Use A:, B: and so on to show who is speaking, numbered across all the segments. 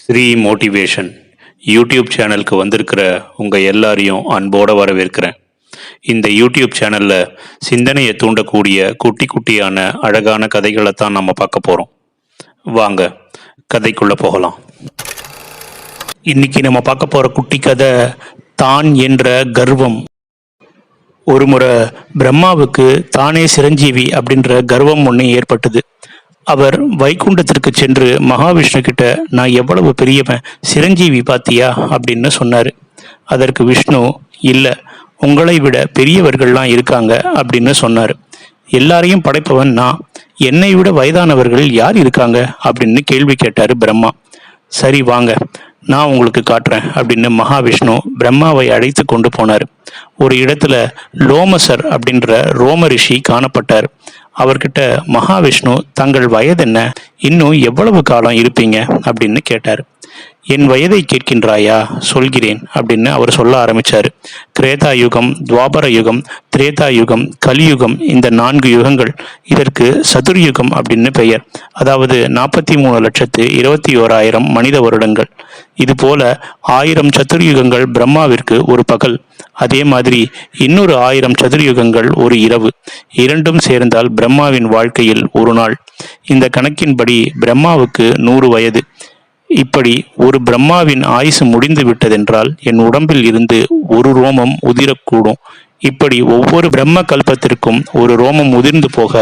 A: Sri motivation YouTube சேனலுக்கு வந்திருக்கிற உங்கள் எல்லாரையும் அன்போடு வரவேற்கிறேன். இந்த யூடியூப் சேனலில் சிந்தனையை தூண்டக்கூடிய குட்டி குட்டியான அழகான கதைகளை தான் நம்ம பார்க்க போகிறோம் வாங்க கதைக்குள்ளே போகலாம். இன்னைக்கு நம்ம பார்க்க போகிற குட்டி கதை தான் என்ற கர்வம். ஒரு முறை பிரம்மாவுக்கு தானே சிரஞ்சீவி அப்படின்ற கர்வம் ஒன்று ஏற்பட்டது. அவர் வைகுண்டத்திற்கு சென்று மகாவிஷ்ணு கிட்ட நான் எவ்வளவு பெரியவன் சிரஞ்சீவி பாத்தியா? அப்படின்னு சொன்னார். அதற்கு விஷ்ணு இல்லை உங்களை விட பெரியவர்கள்லாம் இருக்காங்க அப்படின்னு சொன்னார். எல்லாரையும் படைப்பவன் நான். என்னை விட வயதானவர்கள் யார் இருக்காங்க? அப்படின்னு கேள்வி கேட்டார் பிரம்மா. சரி வாங்க. நான் உங்களுக்கு காட்டுறேன் அப்படின்னு மகாவிஷ்ணு பிரம்மாவை அழைத்து கொண்டு போனார். ஒரு இடத்துல லோமசர் அப்படின்ற ரோம ரிஷி காணப்பட்டார். அவர்கிட்ட மகாவிஷ்ணு தங்கள் வயது என்ன? இன்னும் எவ்வளவு காலம் இருப்பீங்க? அப்படின்னு கேட்டார். என் வயதை கேட்கின்றாயா? சொல்கிறேன் அப்படின்னு அவர் சொல்ல ஆரம்பிச்சாரு. கிரேதா யுகம் துவாபர யுகம் திரேதா யுகம் கலியுகம் இந்த நான்கு யுகங்கள் இதற்கு சதுர்யுகம் அப்படின்னு பெயர். அதாவது நாற்பத்தி மூணு லட்சத்து இருபத்தி ஓராயிரம் மனித வருடங்கள். இதுபோல ஆயிரம் சதுர்யுகங்கள் பிரம்மாவிற்கு ஒரு பகல். அதே மாதிரி இன்னொரு ஆயிரம் சதுர்யுகங்கள் ஒரு இரவு. இரண்டும் சேர்ந்தால் பிரம்மாவின் வாழ்க்கையில் ஒரு நாள். இந்த கணக்கின்படி பிரம்மாவுக்கு நூறு வயது. இப்படி ஒரு பிரம்மாவின் ஆயுசு முடிந்து விட்டதென்றால் என் உடம்பில் இருந்து ஒரு ரோமம் உதிரக்கூடும். இப்படி ஒவ்வொரு பிரம்ம கல்பத்திற்கும் ஒரு ரோமம் உதிர்ந்து போக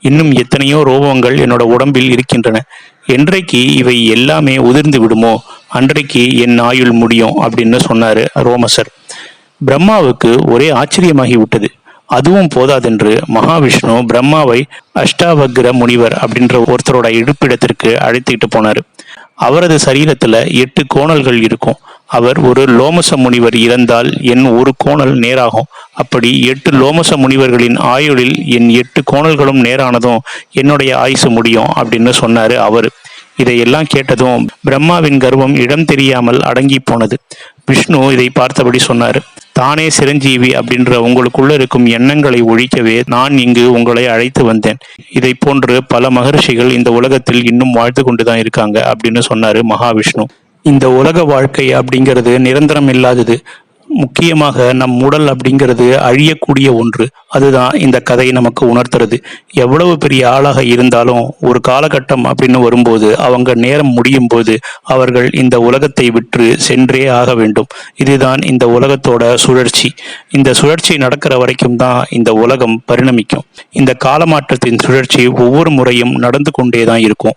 A: இன்னும் எத்தனையோ ரோமங்கள் என்னோட உடம்பில் இருக்கின்றன. என்றைக்கு இவை எல்லாமே உதிர்ந்து விடுமோ அன்றைக்கு என் ஆயுள் முடியும் அப்படின்னு சொன்னாரு ரோமசர். பிரம்மாவுக்கு ஒரே ஆச்சரியமாகி விட்டது. அதுவும் போதாதென்று மகாவிஷ்ணு பிரம்மாவை அஷ்டாவக்ர முனிவர் அப்படின்ற ஒருத்தரோட இருப்பிடத்திற்கு அழைத்துக்கிட்டு போனார். அவரது சரீரத்துல எட்டு கோணல்கள் இருக்கும். அவர் ஒரு லோமச முனிவர் இறந்தால் என் ஒரு கோணல் நேராகும். அப்படி எட்டு லோமச முனிவர்களின் ஆயுளில் என் எட்டு கோணல்களும் நேரானதும் என்னுடைய ஆயுசு முடியும் அப்படின்னு சொன்னாரு அவர். இதையெல்லாம் கேட்டதும் பிரம்மாவின் கர்வம் இடம் தெரியாமல் அடங்கி போனது. விஷ்ணு இதை பார்த்தபடி சொன்னார் தானே சிரஞ்சீவி அப்படின்ற உங்களுக்குள்ள இருக்கும் எண்ணங்களை ஒழிக்கவே நான் இங்கு உங்களை அழைத்து வந்தேன். இதை போன்று பல மகர்ஷிகள் இந்த உலகத்தில் இன்னும் வாழ்ந்து கொண்டுதான் இருக்காங்க அப்படின்னு சொன்னாரு மகாவிஷ்ணு. இந்த உலக வாழ்க்கை அப்படிங்கிறது நிரந்தரம் இல்லாதது. முக்கியமாக நம் உடல் அப்படிங்கிறது அழியக்கூடிய ஒன்று. அதுதான் இந்த கதை நமக்கு உணர்த்துறது. எவ்வளவு பெரிய ஆளாக இருந்தாலும் ஒரு காலகட்டம் அப்படின்னு வரும்போது அவங்க நேரம் முடியும் போது அவர்கள் இந்த உலகத்தை விற்று சென்றே ஆக வேண்டும். இதுதான் இந்த உலகத்தோட சுழற்சி. இந்த சுழற்சி நடக்கிற வரைக்கும் தான் இந்த உலகம் பரிணமிக்கும். இந்த காலமாற்றத்தின் சுழற்சி ஒவ்வொரு முறையும் நடந்து கொண்டே தான் இருக்கும்.